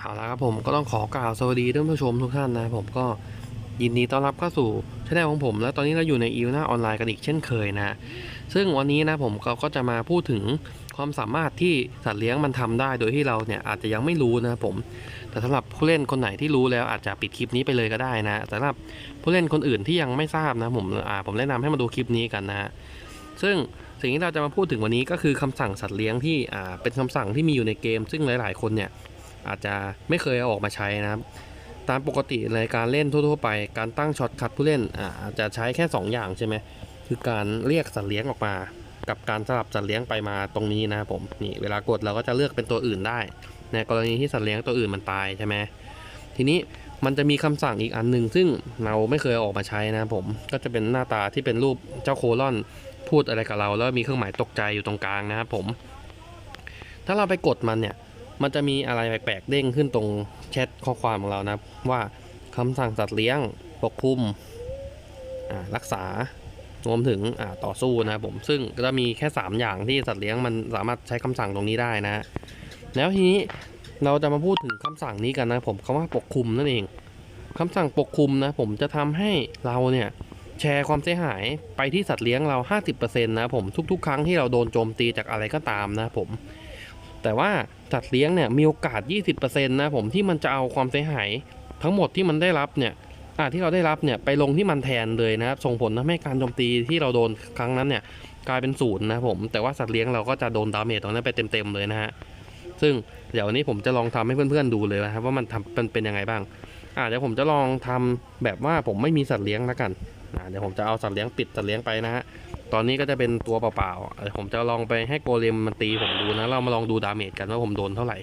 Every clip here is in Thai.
เอาละครับผมก็ต้องขอกล่าวสวัสดีท่านผู้ชมทุกท่านนะผมก็ยินดีต้อนรับเข้าสู่ช่องของผม และตอนนี้เราอยู่ในอีวนาออนไลน์กันอีกเช่นเคยนะ ซึ่งวันนี้นะผมก็ก็จะมาพูดถึงความสามารถที่สัตว์เลี้ยงมันทำได้ โดยที่เราเนี่ยอาจจะยังไม่รู้นะผม แต่สำหรับผู้เล่นคนไหนที่รู้แล้วอาจจะปิดคลิปนี้ไปเลยก็ได้นะสำหรับผู้เล่นคนอื่นที่ยังไม่ทราบนะผมอ่าผมแนะนำให้มาดูคลิปนี้กันนะซึ่งสิ่งที่เราจะมาพูดถึงวันนี้ก็คือคำสั่งสัตว์เลี้ยงที่อ่าเป็นคำสั่งที่มีอยู่ในเกม ซึ่งหลาย ๆ คนเนี่ย อาจจะไม่เคยเอาออกมาใช้นะครับ ตามปกติในการเล่นทั่ว ๆ ไปการตั้งช็อตคัดผู้เล่นอาจจะใช้แค่ 2 อย่างใช่ไหมคือการเรียกสัตว์เลี้ยงออกมา กับการสลับสัตว์เลี้ยงไปมาตรงนี้นะครับผมนี่เวลากดเราก็จะเลือกเป็นตัวอื่นได้ ในกรณีที่สัตว์เลี้ยงตัวอื่นมันตายใช่ไหมทีนี้มันจะมีคำสั่งอีกอันหนึ่งซึ่งเราไม่เคยเอออกมาใช้นะครับผมก็จะเป็นหน้าตาที่เป็นรูปเจ้าโคลอนพูดอะไรกับเรา แล้วมีเครื่องหมายตกใจอยู่ตรงกลางนะครับผม ถ้าเราไปกดมันเนี่ย มันจะมีอะไรแปลกๆเด้งขึ้นตรงแชทข้อความของเรานะว่าคำสั่งสัตว์เลี้ยงปกคลุมรักษารวมถึงต่อสู้นะผมซึ่งก็จะมีแค่ 3 อย่างที่สัตว์เลี้ยงมันสามารถใช้คำสั่งตรงนี้ได้นะ แล้วทีนี้เราจะมาพูดถึงคำสั่งนี้กันนะผมคำว่าปกคลุมนั่นเองคำสั่งปกคลุมนะผมจะทำให้เราเนี่ยแชร์ความเสียหายไปที่สัตว์เลี้ยงเรา 50%นะผมทุกๆ ครั้งที่เราโดนโจมตีจากอะไรก็ตามนะผม แต่ว่า สัตว์เลี้ยงเนี่ยมีโอกาส 20%นะผมที่มันจะเอาความเสียหายทั้งหมดที่มันได้รับเนี่ยที่เราได้รับเนี่ยไปลงที่มันแทนเลยนะครับส่งผลทำให้การโจมตีที่เราโดนครั้งนั้นเนี่ยกลายเป็นศูนย์นะผมแต่ว่าสัตว์เลี้ยงเราก็จะโดนดาเมจตรงนั้นไปเต็มๆเลยนะฮะซึ่งเดี๋ยววันนี้ผมจะลองทำให้เพื่อนๆดูเลยนะครับว่ามันทำมันเป็นยังไงบ้างอ่าเดี๋ยวผมจะลองทำแบบว่าผมไม่มีสัตว์เลี้ยงแล้วกันอ่าเดี๋ยวผมจะเอาสัตว์เลี้ยงปิดสัตว์เลี้ยงไปนะฮะ ตอนนี้ก็จะเป็นตัวเปล่าๆผมจะลองไปให้โกเลมมันตีผมดูนะ เรามาลองดูดาเมจกันว่าผมโดนเท่าไหร่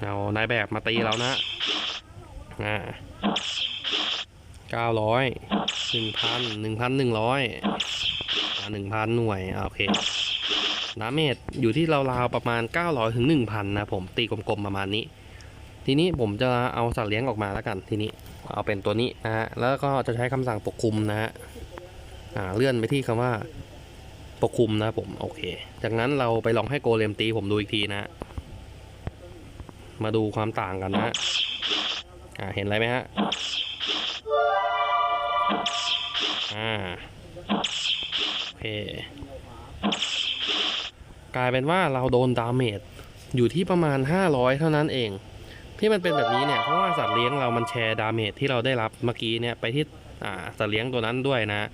เอานายแบบมาตีเรานะอ่าเก้าร้อยหนึ่งพันหนึ่งพันหนึ่งร้อยหนึ่งพันหน่วยโอเคดาเมจอยู่ที่ราวๆประมาณ 900ถึง1,000 นะผมตีกลมๆประมาณนี้ ทีนี้ผมจะเอาสัตว์เลี้ยงออกมาแล้วกันทีนี้เอาเป็นตัวนี้นะฮะแล้วก็จะใช้คำสั่งปกคลุมนะฮะ เลื่อนไปที่คำว่าปกคุมนะผมโอเค จากนั้นเราไปลองให้โกเลมตีผมดูอีกทีนะมาดูความต่างกันนะฮะอ่าเห็นอะไรไหมฮะอ่าโอเคกลายเป็นว่าเราโดนดาเมจอยู่ที่ประมาณ 500 เท่านั้นเอง ที่มันเป็นแบบนี้เนี่ยเพราะว่าสัตว์เลี้ยงเรามันแชร์ดาเมจที่เราได้รับเมื่อกี้เนี่ยไปที่อ่าสัตว์เลี้ยงตัวนั้นด้วยนะ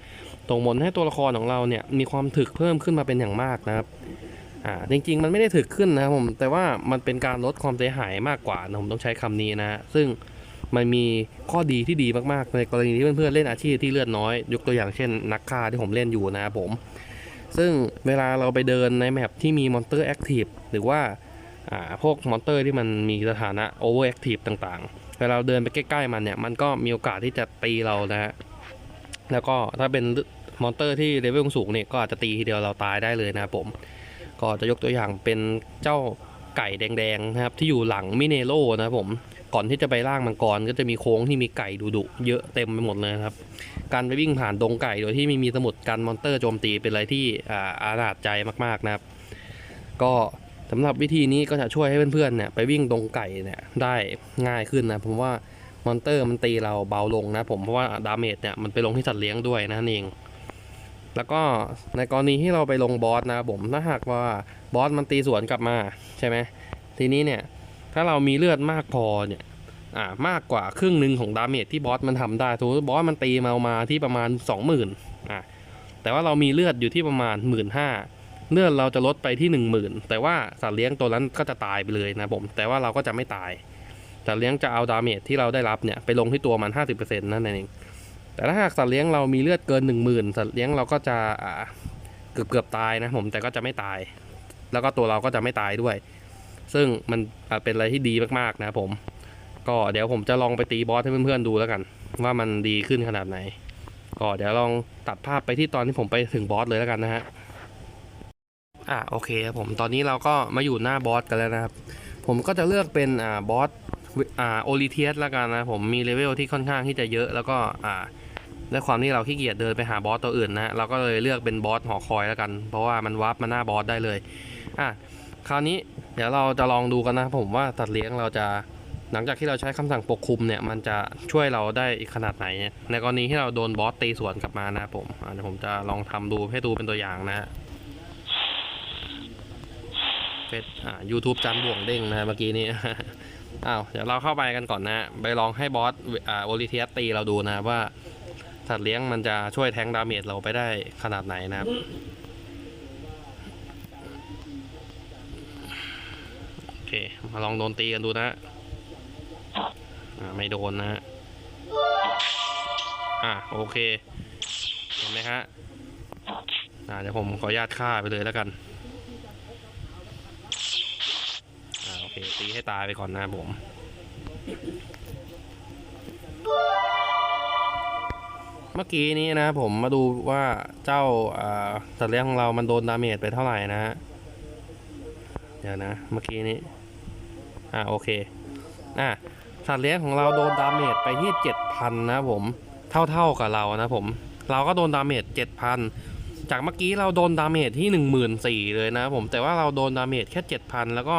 ตรงผลให้ตัวละครของเราเนี่ยมีความถึกเพิ่มขึ้นมาเป็นอย่างมากนะครับอ่าจริงๆ มันไม่ได้ถึกขึ้นนะครับผมแต่ว่ามันเป็นการลดความเสียหายมากกว่านะผมต้องใช้คำนี้นะฮะซึ่งมันมีข้อดีที่ดีมากๆ ในกรณีที่เพื่อนๆเล่นอาชีพที่เลือดน้อย ยกตัวอย่างเช่น นักฆ่าที่ผมเล่นอยู่นะครับผม ซึ่งเวลาเราไปเดินในแมปที่มีมอนเตอร์แอคทีฟหรือว่าอ่าพวกมอนเตอร์ที่มันมีสถานะโอเวอร์แอคทีฟต่างๆ เวลาเราเดินไปใกล้ๆมันเนี่ย มันก็มีโอกาสที่จะตีเรานะฮะแล้วก็ถ้าเป็น มอนเตอร์ที่เลเวลสูงเนี่ยก็อาจจะตีทีเดียวเราตายได้เลยนะครับผม ก็จะยกตัวอย่างเป็นเจ้าไก่แดงๆนะครับที่อยู่หลังมิเนโลนะครับผมก่อนที่จะไปล่างมังกรก็จะมีโค้งที่มีไก่ดุๆเยอะเต็มไปหมดเลยครับ การไปวิ่งผ่านดงไก่โดยที่ไม่มีสมุดกันมอนเตอร์โจมตีเป็นอะไรที่อ่าอานาจใจมากๆนะครับ ก็สำหรับวิธีนี้ก็จะช่วยให้เพื่อนๆเนี่ยไปวิ่งดงไก่เนี่ยได้ง่ายขึ้นนะผมว่ามอนเตอร์มันตีเราเบาลงนะผมเพราะว่าดาเมจเนี่ยมันไปลงที่สัตว์เลี้ยงด้วยนะนั่นเอง แล้วก็ในกรณีที่เราไปลงบอสนะครับผมถ้าหากว่าบอสมันตีสวนกลับมาใช่ไหมทีนี้เนี่ยถ้าเรามีเลือดมากพอเนี่ยอ่ามากกว่าครึ่งหนึ่งของดาเมจที่บอสมันทำได้สมมติบอสมันตีมามาที่ประมาณ 20,000อ่าแต่ว่าเรามีเลือดอยู่ที่ประมาณ 1 5ื่นเลือดเราจะลดไปที่ 10,000 แต่ว่าสัตว์เลี้ยงตัวนั้นก็จะตายไปเลยนะผมแต่ว่าเราก็จะไม่ตายสัตว์เลี้ยงจะเอาดาเมจที่เราได้รับเนี่ยไปลงที่ตัวมัน 50%นั่นเอง แต่ถ้าหากสัตว์เลี้ยงเรามีเลือดเกิน 1 0,000 สัตว์เลี้ยงเราก็จะเกือบเกือบตายนะผมแต่ก็จะไม่ตาย แล้วก็ตัวเราก็จะไม่ตายด้วย ซึ่งมันเป็นอะไรที่ดีมากๆนะผม ก็เดี๋ยวผมจะลองไปตีบอสให้เพื่อนๆดูแล้วกัน ว่ามันดีขึ้นขนาดไหน ก็เดี๋ยวลองตัดภาพไปที่ตอนที่ผมไปถึงบอสเลยแล้วกันนะฮะอะโอเคครับผมตอนนี้เราก็มาอยู่หน้าบอสกันแล้วนะครับ ผมก็จะเลือกเป็นอ่าบอสอ่าโอลิเทียสแล้วกันนะผมมีเลเวลที่ค่อนข้างที่จะเยอะแล้วก็อ่า ด้วยความที่เราขี้เกียจเดินไปหาบอสตัวอื่นนะเราก็เลยเลือกเป็นบอสหอคอยแล้วกัน เพราะว่ามันวาร์ปมาหน้าบอสได้เลยอะคราวนี้เดี๋ยวเราจะลองดูกันนะผมว่าสัตว์เลี้ยงเราจะหลังจากที่เราใช้คำสั่งปกคลุมเนี่ยมันจะช่วยเราได้อีกขนาดไหน ในกรณีที่เราโดนบอสตีสวนกลับมานะผมเดี๋ยวผมจะลองทำดูให้ดูเป็นตัวอย่างนะเฟซอ่า YouTube จันบ่วงเด้งนะเมื่อกี้นี้อ้าวเดี๋ยวเราเข้าไปกันก่อนนะ ไปลองให้บอสอ่าโอลิเทียสตีเราดูนะว่า สัตว์เลี้ยงมันจะช่วยแทงดาเมจเราไปได้ขนาดไหนนะครับ โอเค มาลองโดนตีกันดูนะอ่าไม่โดนนะฮะอ่าโอเค เห็นไหมฮะอ่าเดี๋ยวผมขออนุญาตฆ่าไปเลยแล้วกันอ่าโอเคตีให้ตายไปก่อนนะผม มื่อกี้นี้นะผมมาดูว่าเจ้าสัตว์เลี้ยงของเรามันโดนดาเมจไปเท่าไหร่นะฮะเดี๋ยวนะเมื่อกี้นี้ อ่าโอเคอะสัตว์เลี้ยงของเราโดนดาเมจไปที่7,000นนะผมเท่าๆกับเรานะผมเราก็โดนดาเมจ7,000จากเมื่อกี้เราโดนดาเมจที่14,000เลยนะผมแต่ว่าเราโดนดาเมจแค่7,000แล้วก็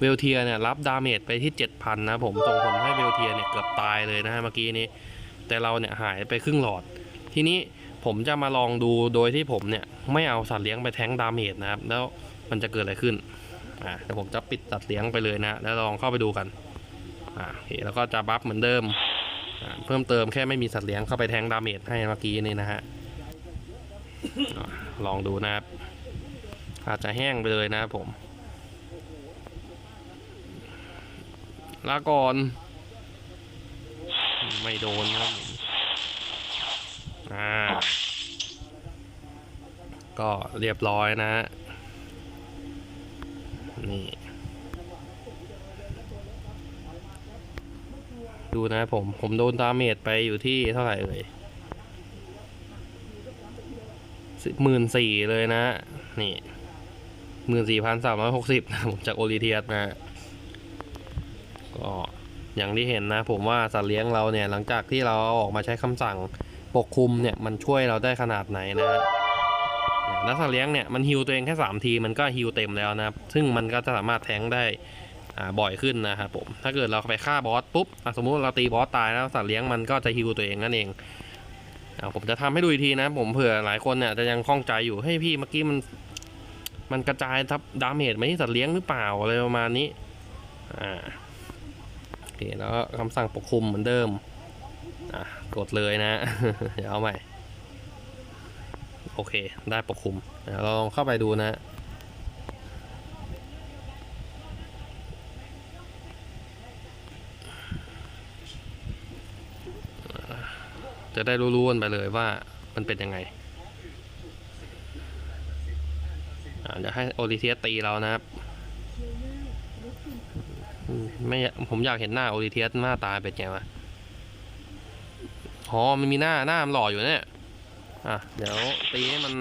เวลเทียเนี่ยรับดาเมจไปที่7,000นะผมส่งผลให้เวลเทียเนี่ยเกือบตายเลยนะฮะเมื่อกี้นี้ แต่เราเนี่ยหายไปครึ่งหลอด ทีนี้ผมจะมาลองดูโดยที่ผมเนี่ยไม่เอาสัตว์เลี้ยงไปแทงดาเมจนะครับ แล้วมันจะเกิดอะไรขึ้นอ่าเดี๋ยวผมจะปิดสัตัดเลี้ยงไปเลยนะ แล้วลองเข้าไปดูกันอ่าโอเคแล้วก็จะบัฟเหมือนเดิมอ่าเพิ่มเติมแค่ไม่มีสัตว์เลี้ยงเข้าไปแทงดาเมจให้เมื่อกี้นี่นะฮะลองดูนะครับ อาจจะแห้งไปเลยนะครับผมลาก่อน ไม่โดนครับผมอ่าก็เรียบร้อยนะนี่ดูนะผม ผมโดนดาเมจไปอยู่ที่เท่าไหร่เอ่ยหมื่นสี่เลยนะ นี่หมื่นสี่พันสามร้อยหกสิบนะ ผมจากโอลิเทียสนะ ก็ อย่างที่เห็นนะ ผมว่าสัตว์เลี้ยงเราเนี่ยหลังจากที่เราออกมาใช้คำสั่งปกคลุมเนี่ยมันช่วยเราได้ขนาดไหนนะแล้วสัตว์เลี้ยงเนี่ยมันฮิวตัวเองแค่ 3 ทีมันก็ฮิวเต็มแล้วนะครับซึ่งมันก็จะสามารถแทงได้บ่อยขึ้นนะครับผมถ้าเกิดเราไปฆ่าบอสปุ๊บสมมุติเราตีบอสตายแล้วสัตว์เลี้ยงมันก็จะฮิวตัวเองนั่นเองอผมจะทำให้ดูอีกทีนะ ผมเผื่อหลายคนเนี่ยจะยังคล่องใจอยู่ให้พี่เมื่อกี้มันมันกระจายทับดาเมจไหมที่สัตว์เลี้ยงหรือเปล่าอะไรประมาณนี้อ่า เคแล้วคำสั่งปกคลุมเหมือนเดิมอะกดเลยนะเดี๋ยวเอาใหม่ โอเค ได้ปกคลุมเดี๋ยวเราลองเข้าไปดูนะจะได้รู้ๆกันไปเลยว่ามันเป็นยังไงเดี๋ยวให้โอลิเทียตีเรานะครับ ไม่อยากผมอยากเห็นหน้าโอลิเทียสหน้าตาเป็นไงวะอ๋อมันมีหน้าหน้ามันหล่ออยู่เนี่ย อะ เดี๋ยวตีให้มัน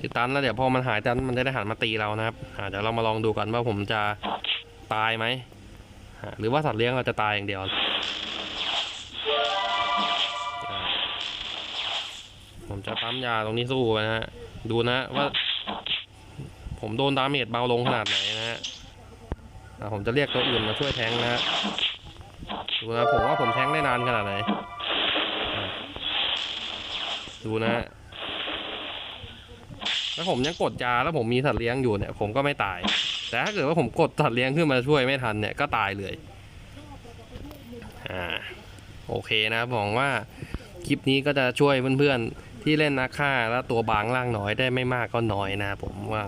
ติดตันแล้วเดี๋ยวพอมันหายตันมันจะได้หันมาตีเรานะครับอะเดี๋ยวเรามาลองดูกันว่าผมจะตายไหมอะหรือว่าสัตว์เลี้ยงเราจะตายอย่างเดียวผมจะปั๊มยาตรงนี้สู้นะฮะ ดูนะว่า ผมโดนดาเมจเบาลงขนาดไหนนะฮะ ผมจะเรียกตัวอื่นมาช่วยแทงนะฮะดูนะผมว่าผมแทงได้นานขนาดไหน ดูนะถ้าผมยังกดยาแล้วผมมีสัตว์เลี้ยงอยู่เนี่ย ผมก็ไม่ตาย แต่ถ้าเกิดว่าผมกดสัตว์เลี้ยงขึ้นมาช่วยไม่ทันเนี่ยก็ตายเลย อ่า โอเคนะหวังว่าคลิปนี้ก็จะช่วยเพื่อนๆที่เล่นนักฆ่าและตัวบางล่างน้อยได้ไม่มากก็น้อยนะผมว่า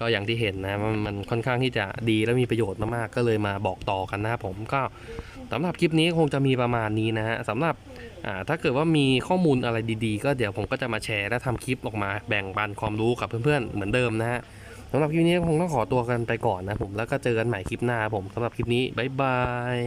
ก็อย่างที่เห็นนะมันค่อนข้างที่จะดีและมีประโยชน์มากๆก็เลยมาบอกต่อกันนะครับผมก็สำหรับคลิปนี้คงจะมีประมาณนี้นะฮะสำหรับถ้าเกิดว่ามีข้อมูลอะไรดีๆ ก็เดี๋ยวผมก็จะมาแชร์และทำคลิปออกมาแบ่งปันความรู้กับเพื่อนๆเหมือนเดิมนะฮะสำหรับคลิปนี้คงต้องขอตัวกันไปก่อนนะผมแล้วก็เจอกันใหม่คลิปหน้าผมสำหรับคลิปนี้บ๊ายบาย